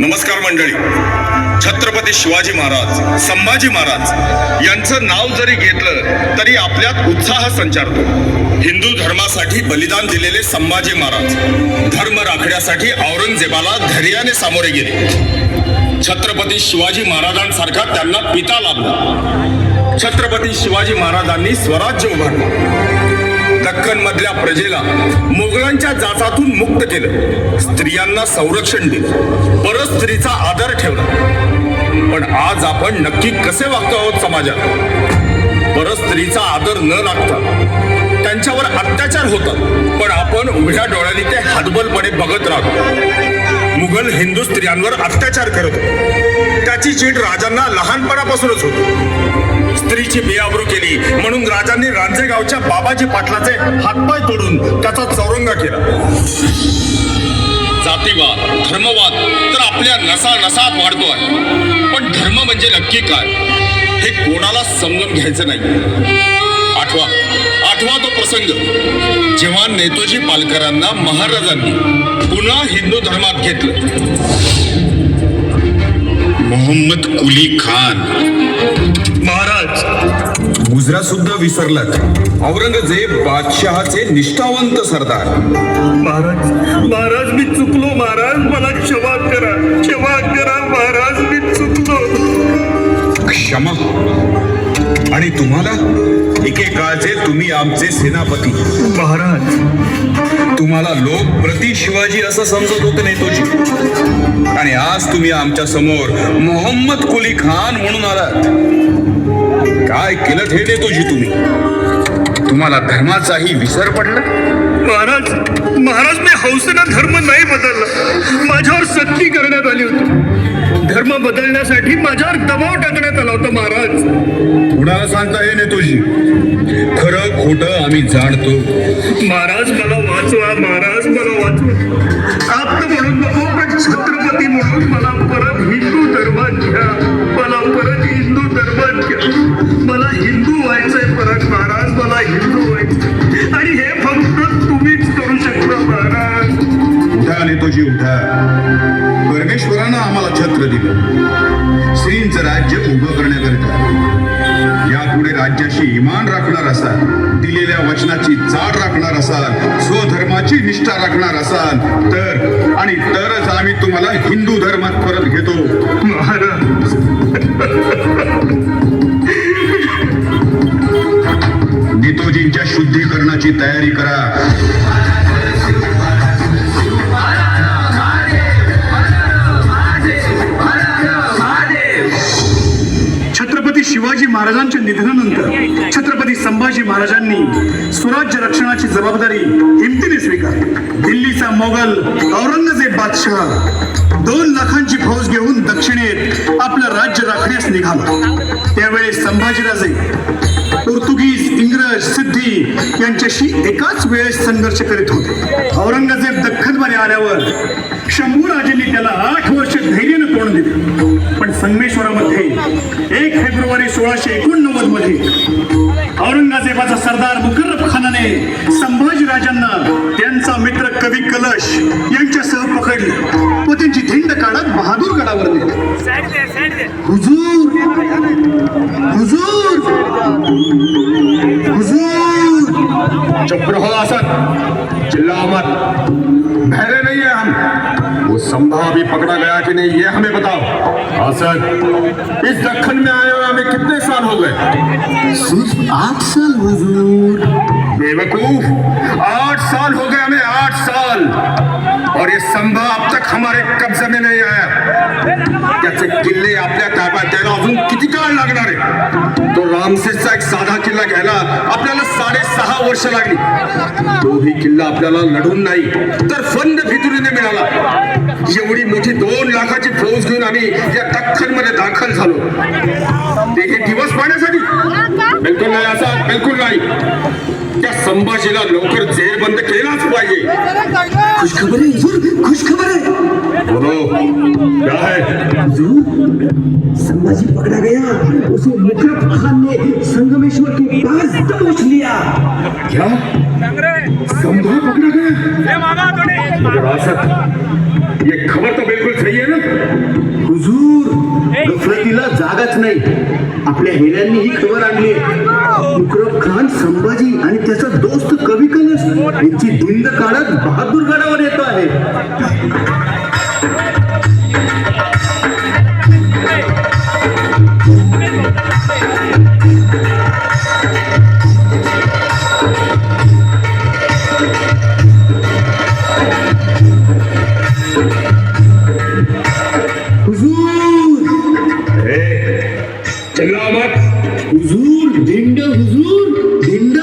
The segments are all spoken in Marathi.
नमस्कार मंडळी. छत्रपती शिवाजी महाराज संभाजी महाराज यांचं नाव जरी घेतलं तरी आपल्यात उत्साह संचारतो. हिंदू धर्मासाठी बलिदान दिलेले संभाजी महाराज धर्म राखण्यासाठी औरंगजेबाला धैर्याने सामोरे गेले. छत्रपती शिवाजी महाराजांसारखा त्यांना पिता लाभला. छत्रपती शिवाजी महाराजांनी स्वराज्य उभारलं. दक्कन मधल्या प्रजेला मोगलांच्या जाचातून मुक्त केलं. स्त्रियांना संरक्षण दिलं. परत स्त्रीचा आदर ठेवला. पण आज आपण नक्की कसे वागतो आहोत समाजात? परत स्त्रीचा आदर न लागता त्यांच्यावर अत्याचार होतात. पण आपण उघड्या डोळ्यांनी ते हातबलपणे बघत राहतो. मुघल हिंदू स्त्रियांवर अत्याचार करत होते. त्याची चीड राजांना लहानपणापासूनच होती. स्त्रीची बेआबरू केली म्हणून राजांनी रांजेगावच्या बाबाजी पाटलाचे हातपाय तोडून त्याचा चौरंगा केला. जातीवाद धर्मवाद तर आपल्या नसा नसात वाढतोय पण धर्म म्हणजे नक्की काय? हे कोणाला समजून घ्यायचं नाही. आठवा आठवा तो प्रसंग. जेव्हा नेतोजी पालकरांना महाराजांनी पुन्हा हिंदू धर्मात घेतलं. मोहम्मद कुली खान. महाराज. गुजरा सुद्धा विसरलात. औरंगजेब बादशहाचे निष्ठावंत सरदार. महाराज महाराज मी चुकलो महाराज. मला क्षमा करा क्षमा करा महाराज मी चुकलो. क्षमा. आणि तुम्हाला? एकेकाळचे तुम्ही आमचे सेनापती. महाराज. तुम्हाला लोक प्रति शिवाजी असं समजत होते नेतोजी आणि आज तुम्ही आमच्यासमोर मोहम्मद कुली खान म्हणून आलात. काय केलं हे नेतोजी तुम्ही? तुम्हाला धर्माचाही विसर पडला? महाराज महाराज मी हौसेनं धर्म नाही बदलला. माझ्यावर सक्ती करण्यात आली होती. धर्म बदलण्यासाठी माझ्यावर दबाव टाकण्यात आला होता महाराज. कुणाला सांगता हे नेतोजी खरं खोटं आम्ही जाणतो. महाराज मला वाचवा महाराज मला वाचवा. आप्त म्हणून नको पण छत्रपती म्हणून. मला परत हिंदू धर्मात घ्या. मला परत हिंदू धर्मात घ्या. मला हिंदू व्हायचंय परत महाराज. मला हिंदू तुझी उठा परमेश्वरानं आम्हाला छत्र दिलं। श्रींचं राज्य उभं करण्याकरिता। यापुढे राज्याशी इमान राखणार असाल दिलेल्या वचनाची जाड राखणार असाल स्वधर्माची निष्ठा राखणार असाल तर आणि तरच आम्ही तुम्हाला हिंदू धर्मात परत घेतो। महाराज! नेतोजींच्या शुद्धीकरणाची तयारी करा। महाराजांच्या निधनानंतर छत्रपती संभाजी महाराजांनी स्वराज्य रक्षणाची जबाबदारी हिमतीने स्वीकारली. दिल्लीचा मोगल औरंगजेब बादशहा दोन लाखांची फौज घेऊन दक्षिणेत आपलं राज्य राखण्यास निघाला. त्यावेळेस संभाजीराजे पोर्तुगीज इंग्रज सिद्ध यांच्याशी एकाच वेळेस संघर्ष करीत होते. औरंगजेब दख्खनमध्ये आल्यावर शंभूराजेंनी त्याला आठ वर्ष धैर्यानं तोंड दिले. पण संगमेश्वरामध्ये एक फेब्रुवारी सोळाशे एकोणनव्वदमध्ये औरंगजेबाचा सरदार मुकर्रब खानाने संभाजी राजांना त्यांचा मित्र कवी कलश यांच्यासह पकडले. व त्यांची धिंड काढत बहादूर गडावर नेले. हुजूर! हुजूर! हुजूर चुप रहो असद चिल्लाओ संभा भी पकड़ा गया कि नहीं ये हमें बताओ। असद इस दक्कन में आए हुए हमें कितने साल हो गए? सिर्फ़ आठ साल हुजूर। बेवकूफ़। आठ साल हो गए हमें आठ साल। और ये संभा अब तक हमारे कब्जे में नहीं आया। त्याचे किल्ले आपल्या ताब्यात द्यायला अजून किती काळ लागणार आहे तो रामसेसचा एक साधा किल्ला घ्यायला आपल्याला साडेसहा वर्ष लागली तोही किल्ला आपल्याला लढून नाही तर फंद फितुरीने मिळाला दोन लाखाची फौज घेऊन आम्ही या दख्खनमध्ये दाखल झालो. ते हे दिवस पाहण्यासाठी. बिलकुल नाही असा बिलकुल नाही. त्या संभाजीला लवकर जेरबंद केलाच पाहिजे. खुशखबर आहे खुशखबर आहे बोलो. क्या है? संभाजी पकड़ा गया. उसे मुकरब खान ने संगमेश्वर के पास दबोच लिया. क्या? संभा पकड़ा गया? मगर जागाच नाही. आपल्या हेल्यांनी ही खबर आणली मुकरब खान संभाजी आणि त्याचा दोस्त कवी कलश यांची धुंद काढत बहादूरगडावर येतो आहे. हुजूर धिंड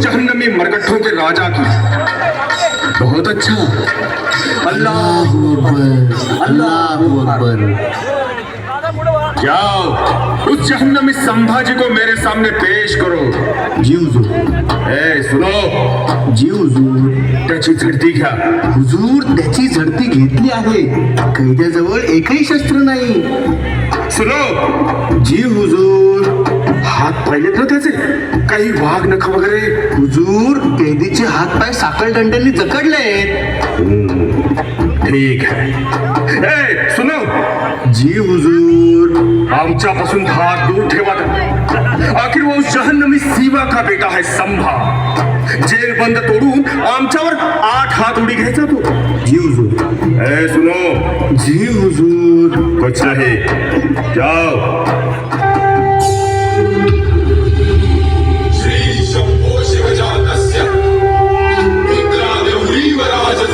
जहन्नमी मरकट्ठों के राजा की। बहुत अच्छा। अल्लाह अल्लाह जाओ उस जहन्नमी संभाजी को मेरे सामने पेश करो। जी हुजूर। ए सुनो। जी हुजूर। त्याची झडती घ्या हुजूर त्याची झडती घेतली आहे। कैद्याजवळ एकही शस्त्र नाही। सुनो। जी हुजूर। हात पाहिलेत ना त्याचे? काही वाघ नख वगैरे? हुजूर कैदीचे हात पाय साखळ दंडांनी जकडले ठीक आहे ए सुनो. जी हुजूर आमच्यापासून हात दूर ठेवा. आखिर वो जहन्नमी सीवा का बेटा है संभा. जेल बंद तोडून आमच्यावर आठ हात उडी घ्यायचा तो. जी हुजूर. ए सुनो. जी हुजूर कुछ नहीं जाओ.